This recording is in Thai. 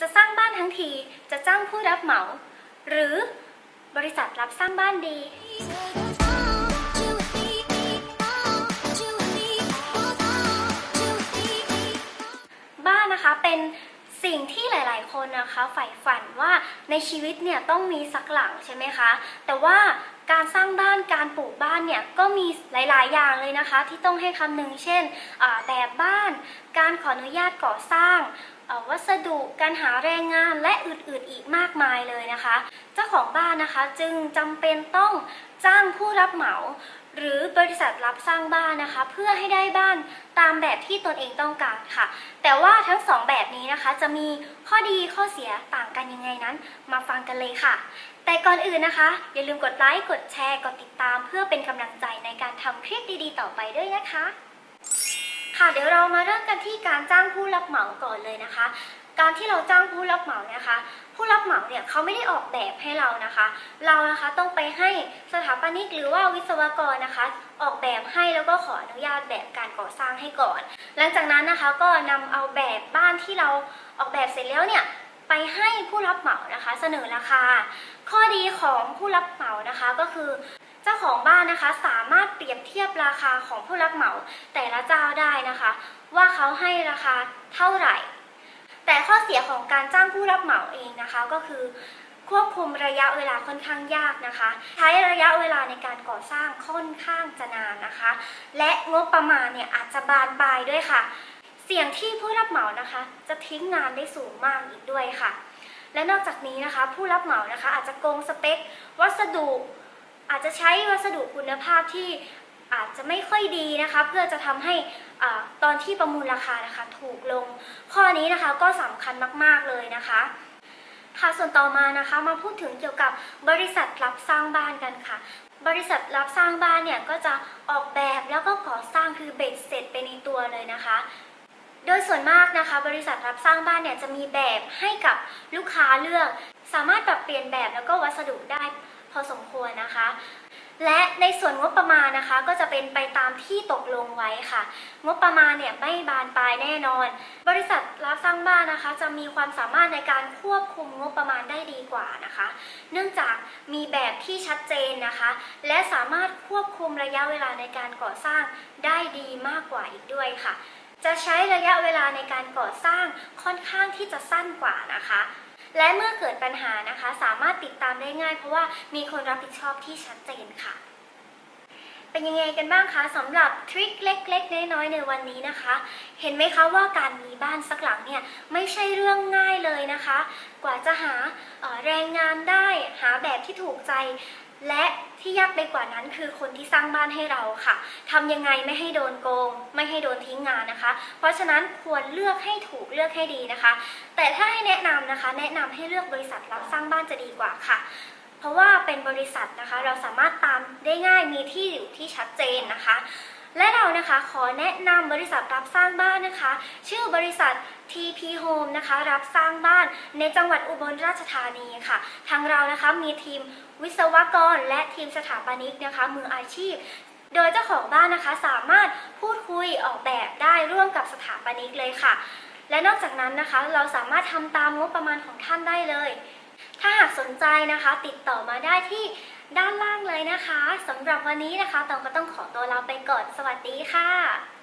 จะสร้างบ้านทั้งทีจะจ้างผู้รับเหมา หรือบริษัทรับสร้างบ้านดี บ้านนะคะเป็นสิ่งที่หลาย ๆ คนนะคะใฝ่ฝันว่าในชีวิตเนี่ยต้องมีสักหลังใช่ไหมคะ แต่ว่าการสร้างบ้านการปลูกบ้านเนี่ยก็มีหลาย ๆ อย่างเลยนะคะ ที่ต้องให้คำนึงเช่นแบบบ้าน การขออนุญาตก่อสร้าง วัสดุการหาแรงงานและอื่นๆอีกมากมายเลยนะคะ เจ้าของบ้านนะคะจึงจำเป็นต้องจ้างผู้รับเหมา หรือบริษัทรับสร้างบ้านนะคะ เพื่อให้ได้บ้านตามแบบที่ตนเองต้องการค่ะ แต่ว่าทั้งสองแบบนี้นะคะจะมีข้อดีข้อเสียต่างกันยังไงนั้น มาฟังกันเลยค่ะ แต่ก่อนอื่นนะคะ อย่าลืมกดไลค์กดแชร์กดติดตาม เพื่อเป็นกำลังใจในการทำคลิปดีๆ ต่อไปด้วยนะคะ ค่ะเดี๋ยวเรามาเริ่มกันที่การจ้างผู้รับเหมาก่อนเลยนะคะ การที่เราจ้างผู้รับเหมาเนี่ยนะคะ ผู้รับเหมาเนี่ยเขาไม่ได้ออกแบบให้เรานะคะ เรานะคะต้องไปให้สถาปนิกหรือว่าวิศวกรนะคะ ออกแบบให้แล้วก็ขออนุญาตแบบการก่อสร้างให้ก่อน หลังจากนั้นนะคะก็นำเอาแบบบ้านที่เราออกแบบเสร็จแล้วเนี่ยไปให้ผู้รับเหมานะคะ เสนอราคา ข้อดีของผู้รับเหมานะคะก็คือ เจ้าของบ้านนะคะสามารถเปรียบเทียบราคาของผู้รับเหมาแต่ละเจ้าได้นะคะ ว่าเขาให้ราคาเท่าไหร่ แต่ข้อเสียของการจ้างผู้รับเหมาเองนะคะก็คือควบคุมระยะเวลาค่อนข้างยากนะคะ ใช้ระยะเวลาในการก่อสร้างค่อนข้างจะนานนะคะ และงบประมาณเนี่ยอาจจะบานปลายด้วยค่ะ เสี่ยงที่ผู้รับเหมานะคะ จะทิ้งงานได้สูงมากอีกด้วยค่ะ และนอกจากนี้นะคะ ผู้รับเหมานะคะ อาจจะโกงสเปค วัสดุ อาจจะใช้วัสดุคุณภาพที่อาจจะไม่ค่อยดีนะคะ เพื่อจะทำให้ตอนที่ประมูลราคานะคะถูกลง ข้อนี้นะคะก็สำคัญมากๆเลยนะคะค่ะส่วนต่อมานะคะมาพูดถึงเกี่ยวกับบริษัทรับสร้างบ้านกันค่ะ บริษัทรับสร้างบ้านเนี่ยก็จะออกแบบแล้วก็ก่อสร้างคือเบ็ดเสร็จไปในตัวเลยนะคะ โดยส่วนมากนะคะ บริษัทรับสร้างบ้านเนี่ยจะมีแบบให้กับลูกค้าเลือก สามารถปรับเปลี่ยนแบบแล้วก็วัสดุได้ พอสมควรนะคะ และในส่วนงบประมาณนะคะก็จะเป็นไปตามที่ตกลงไว้ค่ะ งบประมาณเนี่ยไม่บานปลายแน่นอน บริษัทรับสร้างบ้านนะคะ จะมีความสามารถในการควบคุมงบประมาณได้ดีกว่านะคะ เนื่องจากมีแบบที่ชัดเจนนะคะ และสามารถควบคุมระยะเวลาในการก่อสร้างได้ดีมากกว่าอีกด้วยค่ะ จะใช้ระยะเวลาในการก่อสร้างค่อนข้างที่จะสั้นกว่านะคะ และเมื่อเกิดปัญหานะคะ สามารถติดตามได้ง่าย เพราะว่ามีคนรับผิดชอบที่ชัดเจนค่ะ เป็นยังไงกันบ้างคะสำหรับทริคเล็ก ๆ น้อยๆในวันนี้นะคะ เห็นไหมคะว่าการมีบ้านสักหลังเนี่ยไม่ใช่เรื่องง่ายเลยนะคะ กว่าจะหาออแรงงานได้หาแบบที่ถูกใจ และที่ยากไปกว่านั้นคือคนที่สร้างบ้านให้เราค่ะทำยังไงไม่ให้โดนโกง ไม่ให้โดนทิ้งงานนะคะ เพราะฉะนั้นควรเลือกให้ถูกเลือกให้ดีนะคะ แต่ถ้าให้แนะนำนะคะ แนะนำให้เลือกบริษัทรับสร้างบ้านจะดีกว่าค่ะ เพราะว่าเป็นบริษัทนะคะ เราสามารถตามได้ง่ายมีที่อยู่ที่ชัดเจนนะคะ และเรานะคะขอแนะนำบริษัทรับสร้างบ้านนะคะ ชื่อบริษัท TP Home นะคะรับสร้างบ้านในจังหวัดอุบลราชธานีค่ะ ทางเรานะคะมีทีมวิศวกร และทีมสถาปนิกนะคะ มืออาชีพ โดยเจ้าของบ้านนะคะสามารถพูดคุยออกแบบได้ร่วมกับสถาปนิกเลยค่ะ และนอกจากนั้นนะคะเราสามารถทำตามงบประมาณของท่านได้เลย ถ้าหากสนใจนะคะ ติดต่อมาได้ที่ด้านล่างเลยนะคะสำหรับวันนี้นะคะตองก็ต้องขอตัวลาไปก่อนสวัสดีค่ะ